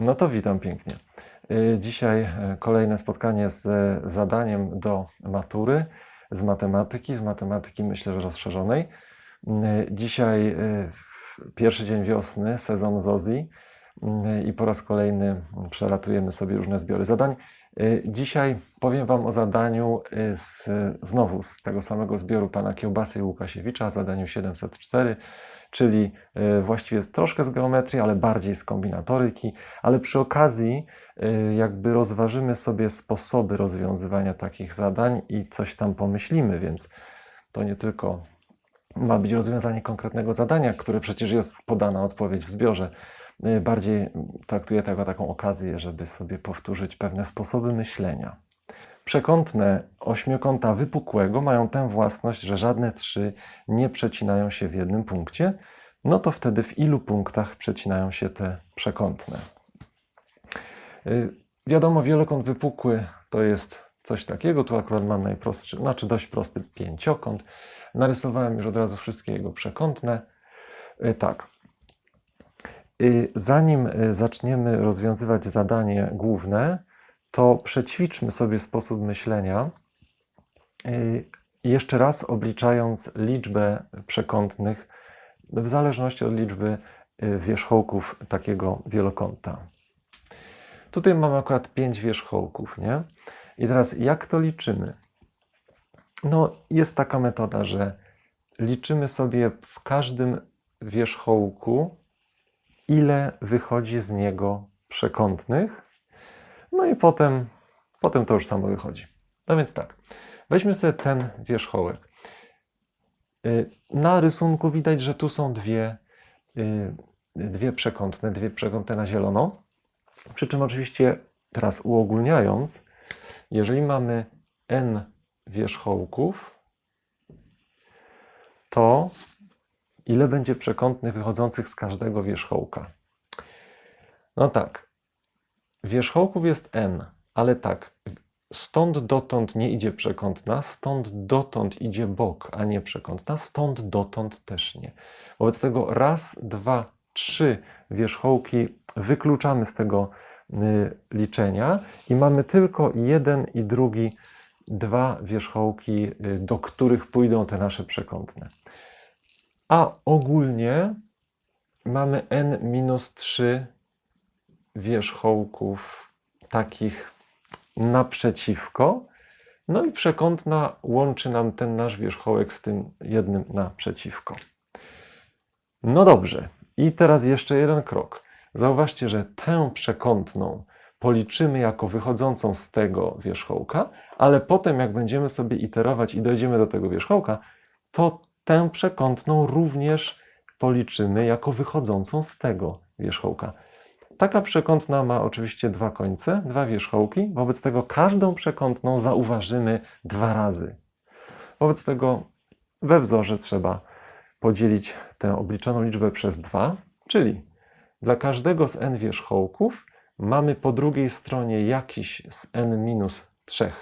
No to witam pięknie. Y, Dzisiaj e, kolejne spotkanie z e, zadaniem do matury z matematyki, z matematyki myślę, że rozszerzonej. Y, Dzisiaj y, pierwszy dzień wiosny, sezon ZOZI i po raz kolejny przelatujemy sobie różne zbiory zadań. Y, Dzisiaj powiem Wam o zadaniu y, z, znowu z tego samego zbioru pana Kiełbasy i Łukasiewicza, zadaniu 704, czyli y, właściwie troszkę z geometrii, ale bardziej z kombinatoryki, ale przy okazji jakby rozważymy sobie sposoby rozwiązywania takich zadań i coś tam pomyślimy, więc to nie tylko ma być rozwiązanie konkretnego zadania, które przecież jest podana odpowiedź w zbiorze. Y, Bardziej traktuję tego taką okazję, żeby sobie powtórzyć pewne sposoby myślenia. Przekątne ośmiokąta wypukłego mają tę własność, że żadne trzy nie przecinają się w jednym punkcie. No to wtedy w ilu punktach przecinają się te przekątne? Y, Wiadomo, wielokąt wypukły to jest coś takiego. Tu akurat mam najprostszy, znaczy dość prosty pięciokąt. Narysowałem już od razu wszystkie jego przekątne. Y, Tak. Y, Zanim y, zaczniemy rozwiązywać zadanie główne, to przećwiczmy sobie sposób myślenia. y, Jeszcze raz obliczając liczbę przekątnych w zależności od liczby wierzchołków takiego wielokąta. Tutaj mamy akurat 5 wierzchołków, nie? I teraz jak to liczymy? No, jest taka metoda, że liczymy sobie w każdym wierzchołku, ile wychodzi z niego przekątnych, no i potem, potem to już samo wychodzi. No więc tak, weźmy sobie ten wierzchołek. Y, Na rysunku widać, że tu są dwie, y, dwie przekątne, dwie przekątne na zielono. Przy czym oczywiście teraz uogólniając, jeżeli mamy n wierzchołków, to ile będzie przekątnych wychodzących z każdego wierzchołka? No tak, wierzchołków jest n, ale tak, stąd dotąd nie idzie przekątna, stąd dotąd idzie bok, a nie przekątna, stąd dotąd też nie. Wobec tego raz, dwa, trzy wierzchołki wykluczamy z tego y, liczenia i mamy tylko jeden i drugi, dwa wierzchołki, y, do których pójdą te nasze przekątne. A ogólnie mamy n minus 3 wierzchołków takich naprzeciwko. No i przekątna łączy nam ten nasz wierzchołek z tym jednym naprzeciwko. No dobrze, i teraz jeszcze jeden krok. Zauważcie, że tę przekątną policzymy jako wychodzącą z tego wierzchołka, ale potem, jak będziemy sobie iterować i dojdziemy do tego wierzchołka, to tę przekątną również policzymy jako wychodzącą z tego wierzchołka. Taka przekątna ma oczywiście dwa końce, dwa wierzchołki, wobec tego każdą przekątną zauważymy dwa razy. Wobec tego we wzorze trzeba podzielić tę obliczoną liczbę przez 2, czyli dla każdego z n wierzchołków mamy po drugiej stronie jakiś z n minus 3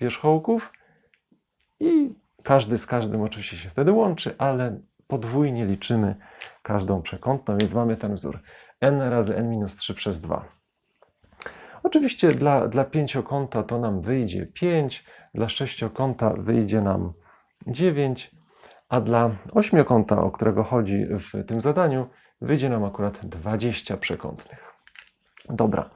wierzchołków i każdy z każdym oczywiście się wtedy łączy, ale podwójnie liczymy każdą przekątną, więc mamy ten wzór n razy n minus 3 przez 2. Oczywiście dla, dla pięciokąta to nam wyjdzie 5, dla sześciokąta wyjdzie nam 9, a dla ośmiokąta, o którego chodzi w tym zadaniu, wyjdzie nam akurat 20 przekątnych. Dobra.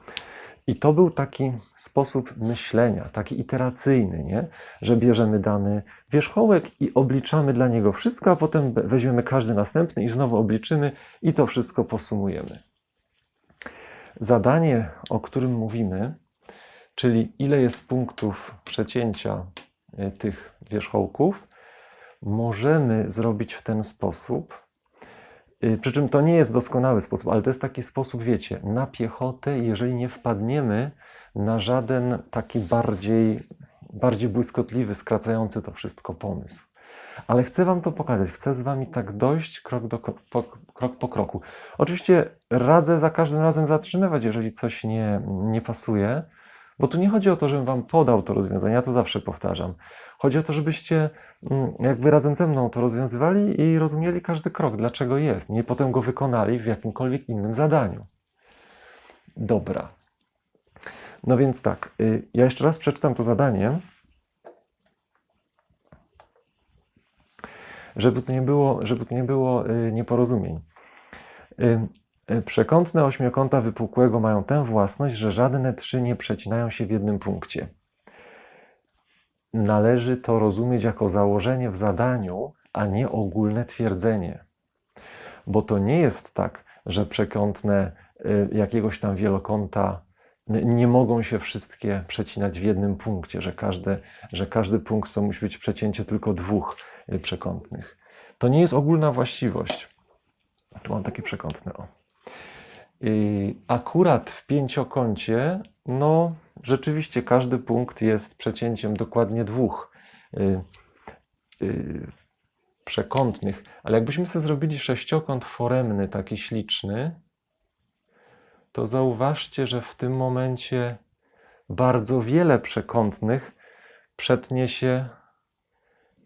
I to był taki sposób myślenia, taki iteracyjny, nie? że bierzemy dany wierzchołek i obliczamy dla niego wszystko, a potem weźmiemy każdy następny i znowu obliczymy i to wszystko posumujemy. Zadanie, o którym mówimy, czyli ile jest punktów przecięcia y, tych wierzchołków, możemy zrobić w ten sposób. Y, Przy czym to nie jest doskonały sposób, ale to jest taki sposób, wiecie, na piechotę, jeżeli nie wpadniemy na żaden taki bardziej, bardziej błyskotliwy, skracający to wszystko pomysł. Ale chcę Wam to pokazać, chcę z Wami tak dojść krok, do, po, krok po kroku. Oczywiście radzę za każdym razem zatrzymywać, jeżeli coś nie, nie pasuje, bo tu nie chodzi o to, żebym Wam podał to rozwiązanie, ja to zawsze powtarzam. Chodzi o to, żebyście mm, jakby razem ze mną to rozwiązywali i rozumieli każdy krok, dlaczego jest, nie potem go wykonali w jakimkolwiek innym zadaniu. Dobra. No więc tak, y, ja jeszcze raz przeczytam to zadanie, żeby to nie było, żeby to nie było y, nieporozumień. Y, Przekątne ośmiokąta wypukłego mają tę własność, że żadne trzy nie przecinają się w jednym punkcie. Należy to rozumieć jako założenie w zadaniu, a nie ogólne twierdzenie. Bo to nie jest tak, że przekątne y, jakiegoś tam wielokąta nie mogą się wszystkie przecinać w jednym punkcie, że, każde, że każdy punkt to musi być przecięcie tylko dwóch y, przekątnych. To nie jest ogólna właściwość. Tu mam takie przekątne. O. Akurat w pięciokącie, no rzeczywiście każdy punkt jest przecięciem dokładnie dwóch y, y, przekątnych, ale jakbyśmy sobie zrobili sześciokąt foremny, taki śliczny, to zauważcie, że w tym momencie bardzo wiele przekątnych przetnie się,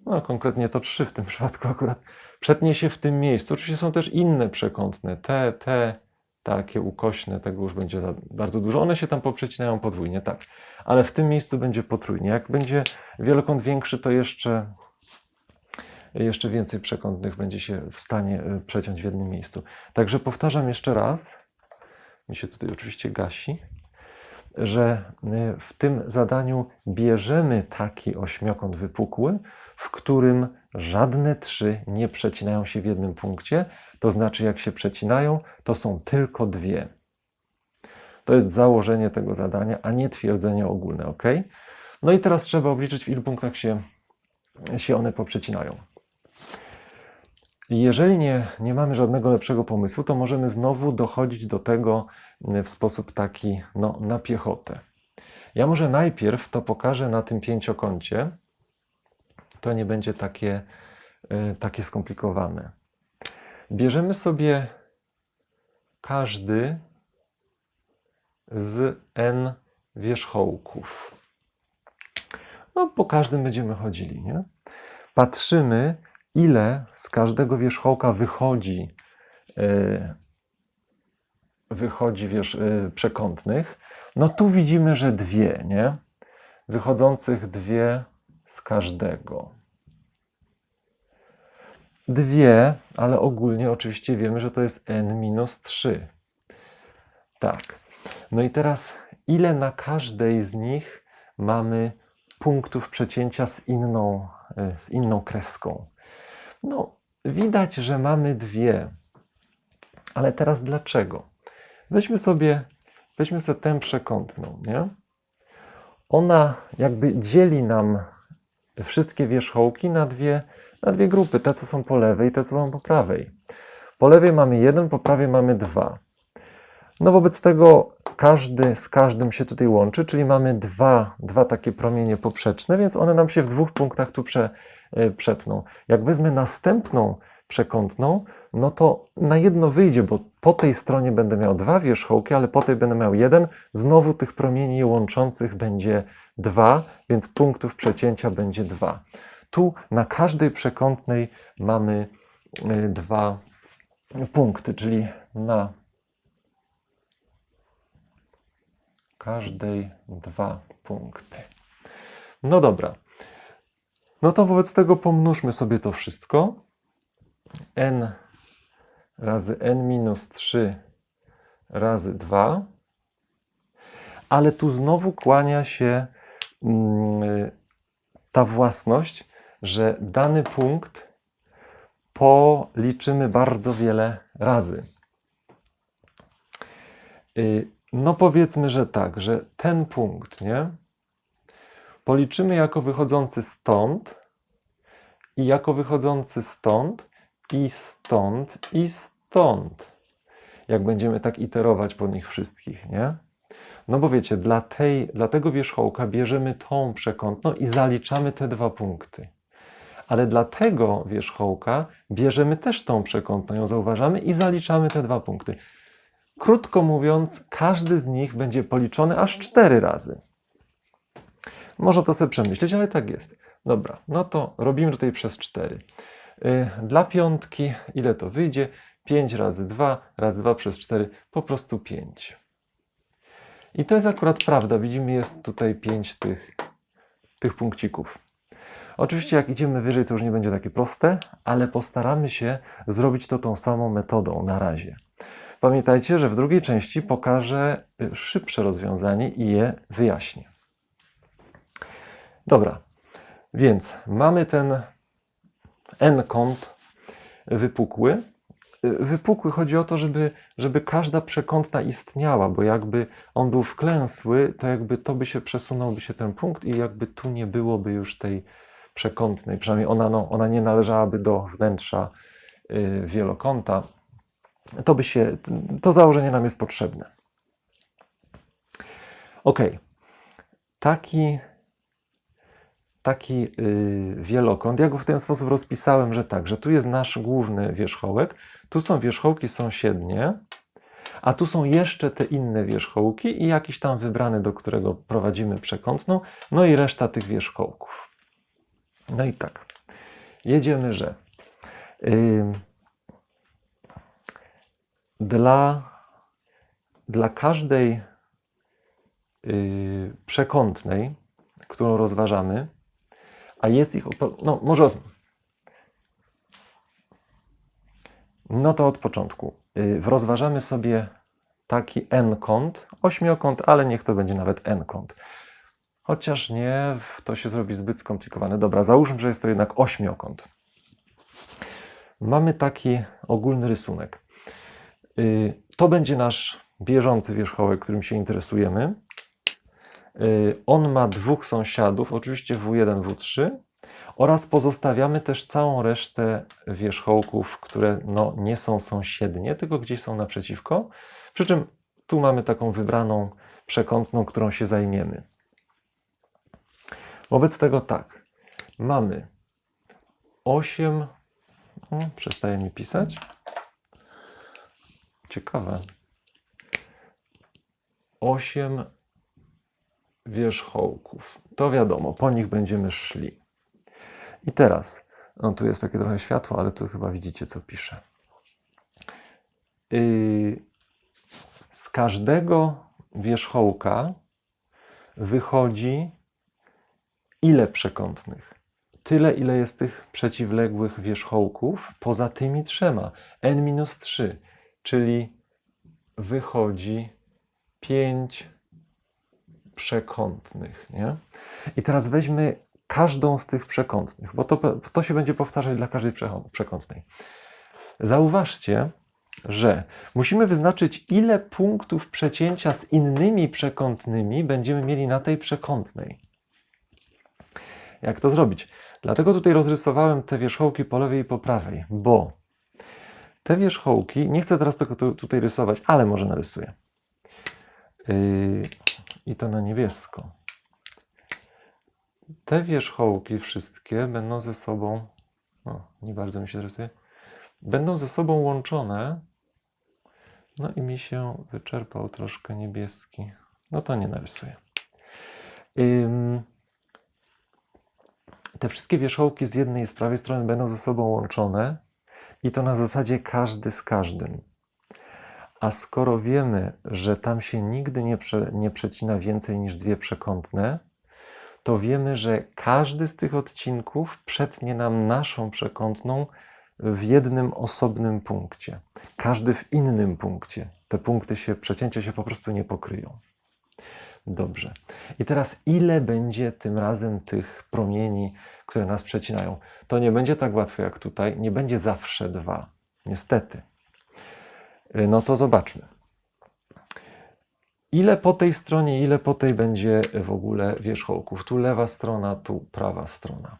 no konkretnie to trzy w tym przypadku akurat, przetnie się w tym miejscu. Oczywiście są też inne przekątne, te, te, takie ukośne, tego już będzie bardzo dużo. One się tam poprzecinają podwójnie, tak. Ale w tym miejscu będzie potrójnie. Jak będzie wielokąt większy, to jeszcze, jeszcze więcej przekątnych będzie się w stanie y, przeciąć w jednym miejscu. Także powtarzam jeszcze raz, mi się tutaj oczywiście gasi, że y, w tym zadaniu bierzemy taki ośmiokąt wypukły, w którym żadne trzy nie przecinają się w jednym punkcie, to znaczy jak się przecinają, to są tylko dwie. To jest założenie tego zadania, a nie twierdzenie ogólne, ok? No i teraz trzeba obliczyć, w ilu punktach się, się one poprzecinają. Jeżeli nie, nie mamy żadnego lepszego pomysłu, to możemy znowu dochodzić do tego y, w sposób taki no, na piechotę. Ja może najpierw to pokażę na tym pięciokącie. To nie będzie takie, y, takie skomplikowane. Bierzemy sobie każdy z n wierzchołków. No, po każdym będziemy chodzili, nie? Patrzymy, ile z każdego wierzchołka wychodzi, yy, wychodzi wierz, yy, przekątnych. No tu widzimy, że dwie, nie? Wychodzących dwie z każdego. Dwie, ale ogólnie oczywiście wiemy, że to jest n minus 3. Tak. No i teraz, ile na każdej z nich mamy punktów przecięcia z inną, y, z inną kreską? No, widać, że mamy dwie. Ale teraz dlaczego? Weźmy sobie, weźmy sobie tę przekątną, nie? Ona jakby dzieli nam wszystkie wierzchołki na dwie, na dwie grupy, te co są po lewej, te co są po prawej. Po lewej mamy jeden, po prawej mamy dwa. No wobec tego każdy z każdym się tutaj łączy, czyli mamy dwa, dwa takie promienie poprzeczne, więc one nam się w dwóch punktach tu prze, y, przetną. Jak wezmę następną przekątną, no to na jedno wyjdzie, bo po tej stronie będę miał dwa wierzchołki, ale po tej będę miał jeden. Znowu tych promieni łączących będzie dwa, więc punktów przecięcia będzie dwa. Tu na każdej przekątnej mamy y, dwa punkty, czyli na każdej dwa punkty. No dobra. No to wobec tego pomnóżmy sobie to wszystko. n razy n minus 3 razy 2. Ale tu znowu kłania się mm, ta własność, że dany punkt policzymy bardzo wiele razy. No powiedzmy, że tak, że ten punkt, nie? Policzymy jako wychodzący stąd i jako wychodzący stąd i stąd i stąd. Jak będziemy tak iterować po nich wszystkich, nie? No bo wiecie, dla, tej, dla tego wierzchołka bierzemy tą przekątną i zaliczamy te dwa punkty. Ale dla tego wierzchołka bierzemy też tą przekątną, ją zauważamy i zaliczamy te dwa punkty. Krótko mówiąc, każdy z nich będzie policzony aż cztery razy. Można to sobie przemyśleć, ale tak jest. Dobra, no to robimy tutaj przez 4. Dla piątki, ile to wyjdzie? 5 razy 2, razy 2 przez 4, po prostu 5. I to jest akurat prawda. Widzimy, jest tutaj pięć tych, tych punkcików. Oczywiście, jak idziemy wyżej, to już nie będzie takie proste, ale postaramy się zrobić to tą samą metodą na razie. Pamiętajcie, że w drugiej części pokażę y, szybsze rozwiązanie i je wyjaśnię. Dobra, więc mamy ten n-kąt wypukły. Y, Wypukły chodzi o to, żeby, żeby każda przekątna istniała, bo jakby on był wklęsły, to jakby to by się przesunąłby się ten punkt i jakby tu nie byłoby już tej przekątnej, przynajmniej ona, no, ona nie należałaby do wnętrza y, wielokąta. To by się, to założenie nam jest potrzebne. Ok. Taki, taki y, wielokąt, ja go w ten sposób rozpisałem, że tak, że tu jest nasz główny wierzchołek, tu są wierzchołki sąsiednie, a tu są jeszcze te inne wierzchołki i jakiś tam wybrany, do którego prowadzimy przekątną, no i reszta tych wierzchołków. No i tak, jedziemy, że ym, dla, dla każdej yy, przekątnej, którą rozważamy, a jest ich, no może, no to od początku. Yy, rozważamy sobie taki n-kąt, ośmiokąt, ale niech to będzie nawet n-kąt. Chociaż nie, to się zrobi zbyt skomplikowane. Dobra, załóżmy, że jest to jednak ośmiokąt. Mamy taki ogólny rysunek. Y, To będzie nasz bieżący wierzchołek, którym się interesujemy. Y, On ma dwóch sąsiadów, oczywiście W1, W3, oraz pozostawiamy też całą resztę wierzchołków, które no, nie są sąsiednie, tylko gdzieś są naprzeciwko. Przy czym tu mamy taką wybraną przekątną, którą się zajmiemy. Wobec tego tak, mamy 8. O, przestaje mi pisać. Ciekawe. 8 wierzchołków. To wiadomo, po nich będziemy szli. I teraz, no tu jest takie trochę światło, ale tu chyba widzicie, co piszę. Yy, z każdego wierzchołka wychodzi ile przekątnych? Tyle, ile jest tych przeciwległych wierzchołków poza tymi trzema. n-3, czyli wychodzi 5 przekątnych. Nie? I teraz weźmy każdą z tych przekątnych, bo to, to się będzie powtarzać dla każdej przekątnej. Zauważcie, że musimy wyznaczyć, ile punktów przecięcia z innymi przekątnymi będziemy mieli na tej przekątnej. Jak to zrobić? Dlatego tutaj rozrysowałem te wierzchołki po lewej i po prawej, bo te wierzchołki, nie chcę teraz tego tu, tutaj rysować, ale może narysuję. Yy, I to na niebiesko. Te wierzchołki wszystkie będą ze sobą, o, nie bardzo mi się rysuje, będą ze sobą łączone. No i mi się wyczerpał troszkę niebieski. No to nie narysuję. Ym, te wszystkie wierzchołki z jednej i z prawej strony będą ze sobą łączone i to na zasadzie każdy z każdym. A skoro wiemy, że tam się nigdy nie, prze, nie przecina więcej niż dwie przekątne, to wiemy, że każdy z tych odcinków przetnie nam naszą przekątną w jednym osobnym punkcie. Każdy w innym punkcie. Te punkty się, przecięcia się po prostu nie pokryją. Dobrze. I teraz ile będzie tym razem tych promieni, które nas przecinają? To nie będzie tak łatwo jak tutaj. Nie będzie zawsze dwa. Niestety. Y, No to zobaczmy. Ile po tej stronie, ile po tej będzie w ogóle wierzchołków? Tu lewa strona, tu prawa strona.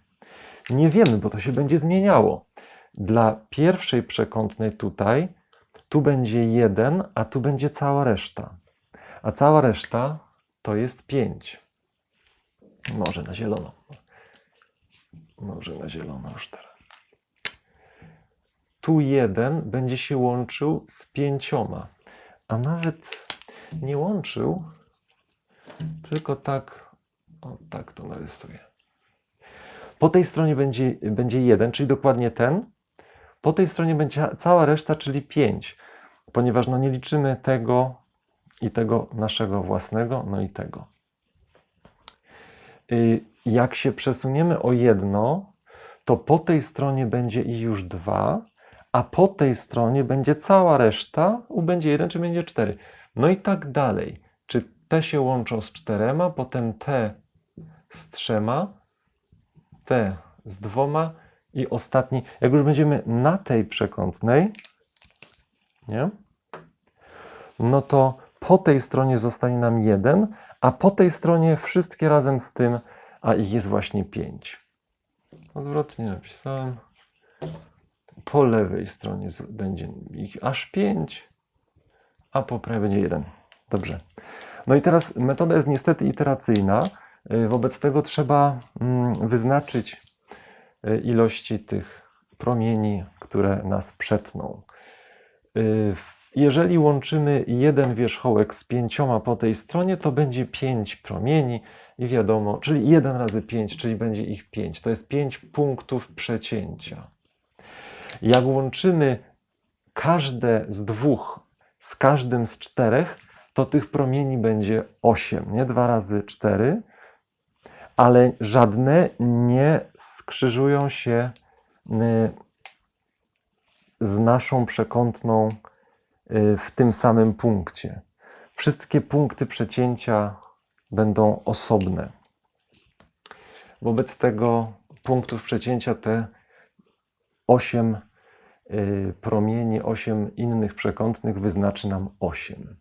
Nie wiemy, bo to się będzie zmieniało. Dla pierwszej przekątnej tutaj, tu będzie jeden, a tu będzie cała reszta. A cała reszta to jest 5. Może na zielono. Może na zielono już teraz. Tu jeden będzie się łączył z pięcioma, a nawet nie łączył, tylko tak, o tak to narysuję. Po tej stronie będzie, będzie jeden, czyli dokładnie ten. Po tej stronie będzie cała reszta, czyli 5, ponieważ no nie liczymy tego, i tego naszego własnego, no i tego. Y, Jak się przesuniemy o jedno, to po tej stronie będzie ich już dwa, a po tej stronie będzie cała reszta, u będzie jeden czy będzie cztery. No i tak dalej. Czy te się łączą z czterema, potem te z trzema, te z dwoma i ostatni. Jak już będziemy na tej przekątnej, nie? No to po tej stronie zostanie nam jeden, a po tej stronie wszystkie razem z tym, a ich jest właśnie pięć. Odwrotnie napisałem. Po lewej stronie będzie ich aż pięć, a po prawej będzie jeden. Dobrze. No i teraz metoda jest niestety iteracyjna. Y, Wobec tego trzeba mm, wyznaczyć y, ilości tych promieni, które nas przetną. Y, Jeżeli łączymy jeden wierzchołek z pięcioma po tej stronie, to będzie pięć promieni i wiadomo, czyli 1 razy 5, czyli będzie ich 5. To jest 5 punktów przecięcia. Jak łączymy każde z dwóch z każdym z czterech, to tych promieni będzie 8, nie 2 razy 4, ale żadne nie skrzyżują się y, z naszą przekątną w tym samym punkcie. Wszystkie punkty przecięcia będą osobne. Wobec tego punktów przecięcia te 8 y, promieni, 8 innych przekątnych wyznaczy nam 8.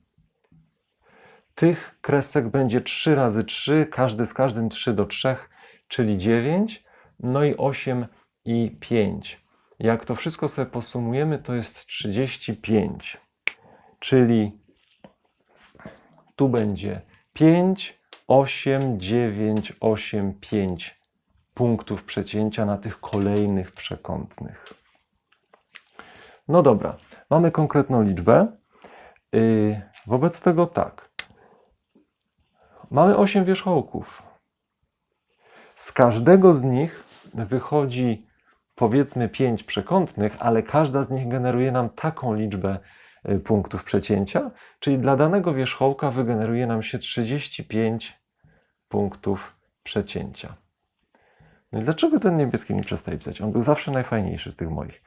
Tych kresek będzie 3 razy 3, każdy z każdym 3 do 3, czyli 9, no i 8 i 5. Jak to wszystko sobie posumujemy, to jest 35. Czyli tu będzie 5, 8, 9, 8, 5 punktów przecięcia na tych kolejnych przekątnych. No dobra, mamy konkretną liczbę. Yy, wobec tego tak. Mamy 8 wierzchołków. Z każdego z nich wychodzi powiedzmy 5 przekątnych, ale każda z nich generuje nam taką liczbę y, punktów przecięcia, czyli dla danego wierzchołka wygeneruje nam się 35 punktów przecięcia. No i dlaczego ten niebieski nie przestaje pisać? On był zawsze najfajniejszy z tych moich.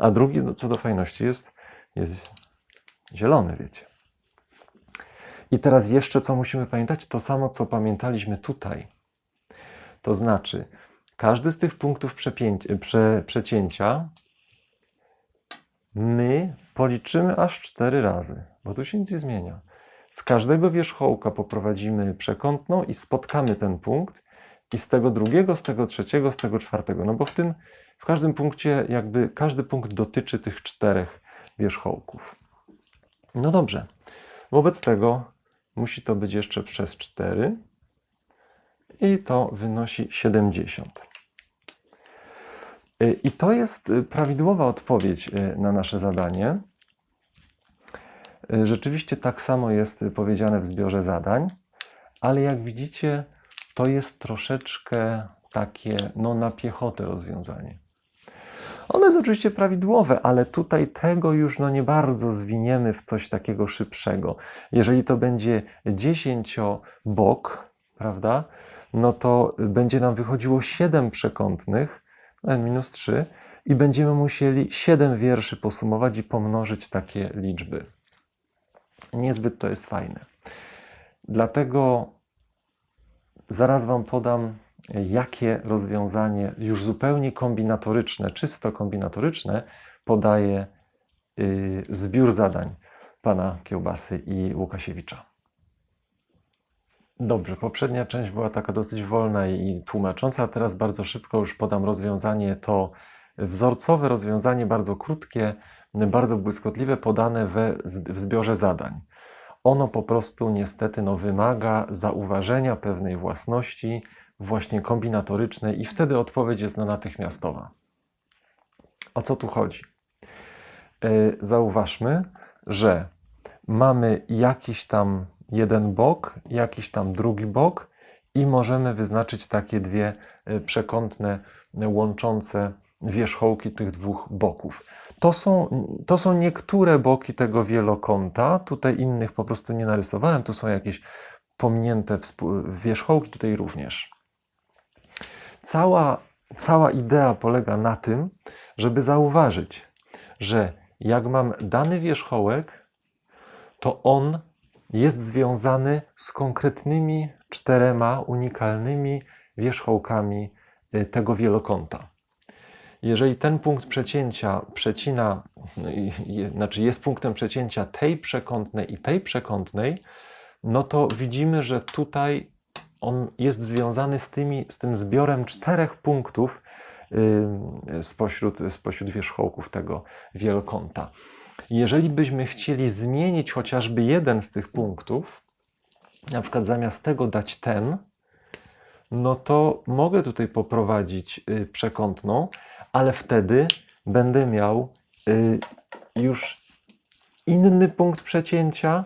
A drugi, no, co do fajności, jest, jest zielony, wiecie. I teraz jeszcze co musimy pamiętać? To samo, co pamiętaliśmy tutaj. To znaczy, każdy z tych punktów prze, przecięcia my policzymy aż cztery razy, bo tu się nic nie zmienia. Z każdego wierzchołka poprowadzimy przekątną i spotkamy ten punkt i z tego drugiego, z tego trzeciego, z tego czwartego. No bo w tym, w każdym punkcie, jakby każdy punkt dotyczy tych czterech wierzchołków. No dobrze. Wobec tego musi to być jeszcze przez 4 i to wynosi 70. Y, I to jest y, prawidłowa odpowiedź y, na nasze zadanie. Rzeczywiście tak samo jest powiedziane w zbiorze zadań, ale jak widzicie, to jest troszeczkę takie no, na piechotę rozwiązanie. Ono jest oczywiście prawidłowe, ale tutaj tego już no, nie bardzo zwiniemy w coś takiego szybszego. Jeżeli to będzie 10 bok, prawda, no to będzie nam wychodziło 7 przekątnych, n minus 3, i będziemy musieli 7 wierszy posumować i pomnożyć takie liczby. Niezbyt to jest fajne. Dlatego zaraz Wam podam, jakie rozwiązanie już zupełnie kombinatoryczne, czysto kombinatoryczne podaje y, zbiór zadań pana Kiełbasy i Łukasiewicza. Dobrze, poprzednia część była taka dosyć wolna i tłumacząca, a teraz bardzo szybko już podam rozwiązanie to wzorcowe rozwiązanie, bardzo krótkie, bardzo błyskotliwe, podane we, w zbiorze zadań. Ono po prostu niestety no, wymaga zauważenia pewnej własności, właśnie kombinatorycznej, i wtedy odpowiedź jest no, natychmiastowa. O co tu chodzi? Yy, Zauważmy, że mamy jakiś tam jeden bok, jakiś tam drugi bok i możemy wyznaczyć takie dwie y, przekątne y, łączące wierzchołki tych dwóch boków. to są, to są niektóre boki tego wielokąta. Tutaj innych po prostu nie narysowałem. Tu są jakieś pominięte wierzchołki, tutaj również. Cała, cała idea polega na tym, żeby zauważyć, że jak mam dany wierzchołek, to on jest związany z konkretnymi czterema unikalnymi wierzchołkami y, tego wielokąta. Jeżeli ten punkt przecięcia przecina, i- znaczy jest punktem przecięcia tej przekątnej i tej przekątnej, no to widzimy, że tutaj on jest związany z, tymi, z tym zbiorem czterech punktów spośród, spośród wierzchołków tego wielokąta. Jeżeli byśmy chcieli zmienić chociażby jeden z tych punktów, na przykład zamiast tego dać ten, no to mogę tutaj poprowadzić y, przekątną, ale wtedy będę miał y, już inny punkt przecięcia,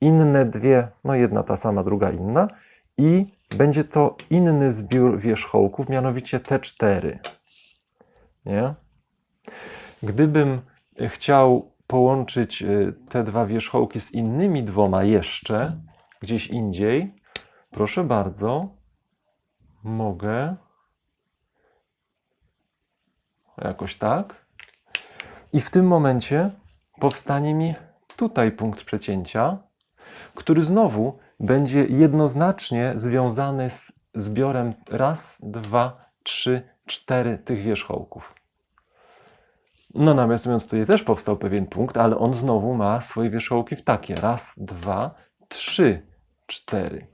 inne dwie, no jedna ta sama, druga inna, i będzie to inny zbiór wierzchołków, mianowicie te cztery. Nie? Gdybym chciał połączyć y, te dwa wierzchołki z innymi dwoma jeszcze gdzieś indziej, proszę bardzo, mogę jakoś tak. I w tym momencie powstanie mi tutaj punkt przecięcia, który znowu będzie jednoznacznie związany z zbiorem raz, dwa, trzy, cztery tych wierzchołków. No natomiast tutaj też powstał pewien punkt, ale on znowu ma swoje wierzchołki w takie. Raz, dwa, trzy, cztery.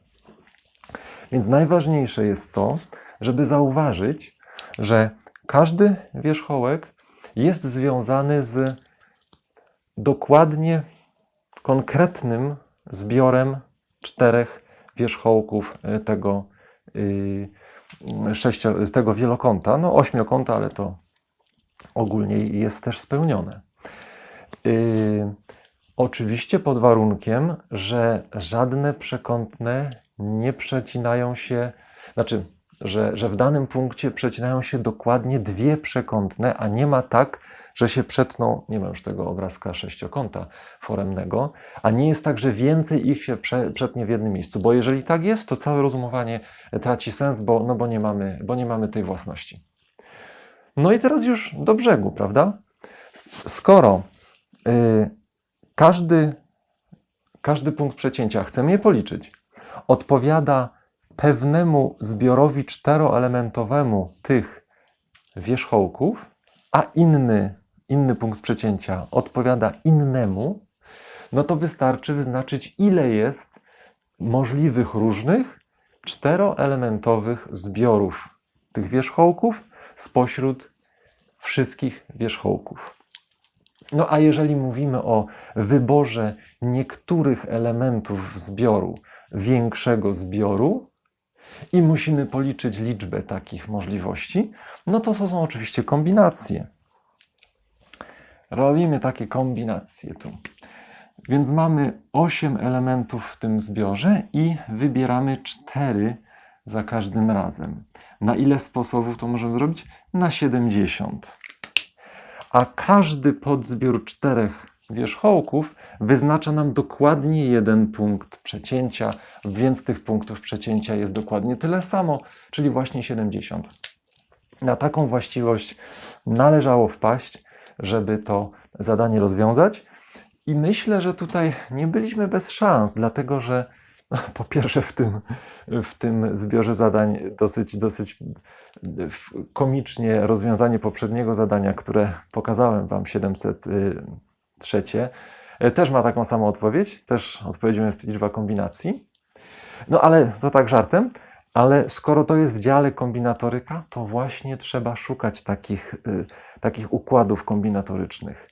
Więc najważniejsze jest to, żeby zauważyć, że każdy wierzchołek jest związany z dokładnie konkretnym zbiorem czterech wierzchołków y, tego, y, sześcio, tego wielokąta, no ośmiokąta, ale to ogólnie jest też spełnione. Y, Oczywiście pod warunkiem, że żadne przekątne nie przecinają się, znaczy, że, że w danym punkcie przecinają się dokładnie dwie przekątne, a nie ma tak, że się przetną, nie ma już tego obrazka sześciokąta foremnego, a nie jest tak, że więcej ich się prze, przetnie w jednym miejscu, bo jeżeli tak jest, to całe rozumowanie traci sens, bo, no bo, nie mamy, bo nie mamy tej własności. No i teraz już do brzegu, prawda? Skoro y, każdy, każdy punkt przecięcia, chcemy je policzyć, odpowiada pewnemu zbiorowi czteroelementowemu tych wierzchołków, a inny, inny punkt przecięcia odpowiada innemu, no to wystarczy wyznaczyć, ile jest możliwych różnych czteroelementowych zbiorów tych wierzchołków spośród wszystkich wierzchołków. No a jeżeli mówimy o wyborze niektórych elementów zbioru, większego zbioru, i musimy policzyć liczbę takich możliwości, no to to są oczywiście kombinacje. Robimy takie kombinacje tu. Więc mamy 8 elementów w tym zbiorze i wybieramy 4 za każdym razem. Na ile sposobów to możemy zrobić? Na 70 a każdy podzbiór czterech wierzchołków wyznacza nam dokładnie jeden punkt przecięcia, więc tych punktów przecięcia jest dokładnie tyle samo, czyli właśnie 70. Na taką właściwość należało wpaść, żeby to zadanie rozwiązać. I myślę, że tutaj nie byliśmy bez szans, dlatego że po pierwsze w tym, w tym zbiorze zadań dosyć, dosyć komicznie rozwiązanie poprzedniego zadania, które pokazałem Wam 703, e, też ma taką samą odpowiedź. Też odpowiedzią jest liczba kombinacji. No ale to tak żartem. Ale skoro to jest w dziale kombinatoryka, to właśnie trzeba szukać takich, y, takich układów kombinatorycznych.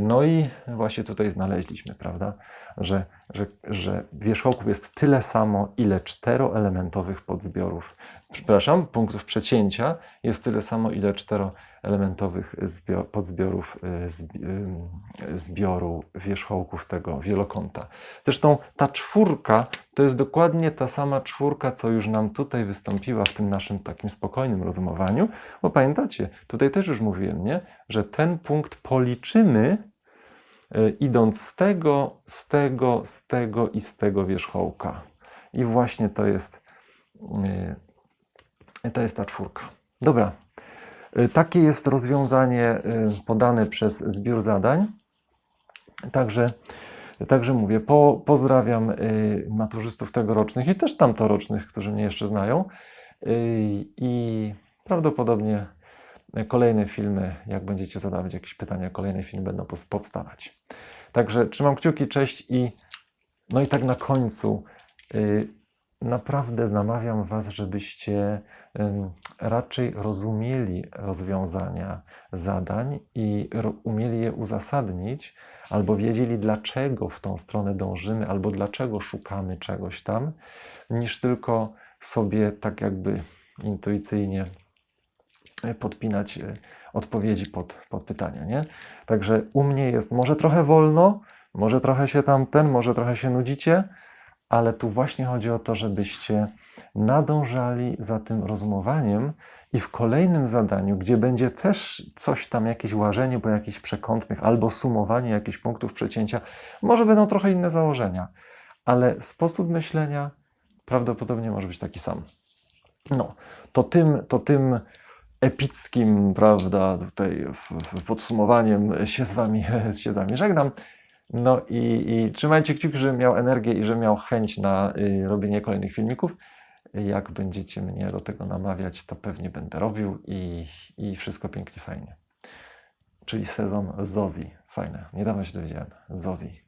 No i właśnie tutaj znaleźliśmy, prawda, że, że, że wierzchołków jest tyle samo, ile czteroelementowych podzbiorów przepraszam, punktów przecięcia jest tyle samo, ile czteroelementowych zbio- podzbiorów y, zbi- ym, zbioru wierzchołków tego wielokąta. Zresztą ta czwórka to jest dokładnie ta sama czwórka, co już nam tutaj wystąpiła w tym naszym takim spokojnym rozumowaniu, bo pamiętacie, tutaj też już mówiłem, nie? że ten punkt policzymy y, idąc z tego, z tego, z tego i z tego wierzchołka. I właśnie to jest, y, to jest ta czwórka. Dobra. Y, Takie jest rozwiązanie y, podane przez zbiór zadań. Także, także mówię, po, pozdrawiam y, maturzystów tegorocznych i też tamtorocznych, którzy mnie jeszcze znają. I prawdopodobnie kolejne filmy, jak będziecie zadawać jakieś pytania, kolejne filmy będą powstawać. Także trzymam kciuki, cześć i no i tak na końcu naprawdę namawiam Was, żebyście raczej rozumieli rozwiązania zadań i umieli je uzasadnić, albo wiedzieli, dlaczego w tą stronę dążymy, albo dlaczego szukamy czegoś tam, niż tylko sobie tak jakby intuicyjnie e, podpinać e, odpowiedzi pod, pod pytania, nie? Także u mnie jest może trochę wolno, może trochę się tam ten, może trochę się nudzicie, ale tu właśnie chodzi o to, żebyście nadążali za tym rozumowaniem i w kolejnym zadaniu, gdzie będzie też coś tam, jakieś łażenie po jakichś przekątnych albo sumowanie jakichś punktów przecięcia, może będą trochę inne założenia, ale sposób myślenia prawdopodobnie może być taki sam. No, to tym, to tym epickim, prawda, tutaj w, w podsumowaniem się z wami, się z wami żegnam. No i, i trzymajcie kciuki, żebym miał energię i że miał chęć na y, robienie kolejnych filmików. Jak będziecie mnie do tego namawiać, to pewnie będę robił i, i wszystko pięknie, fajnie. Czyli sezon Zozi. Fajne. Niedawno się dowiedziałem. Zozi.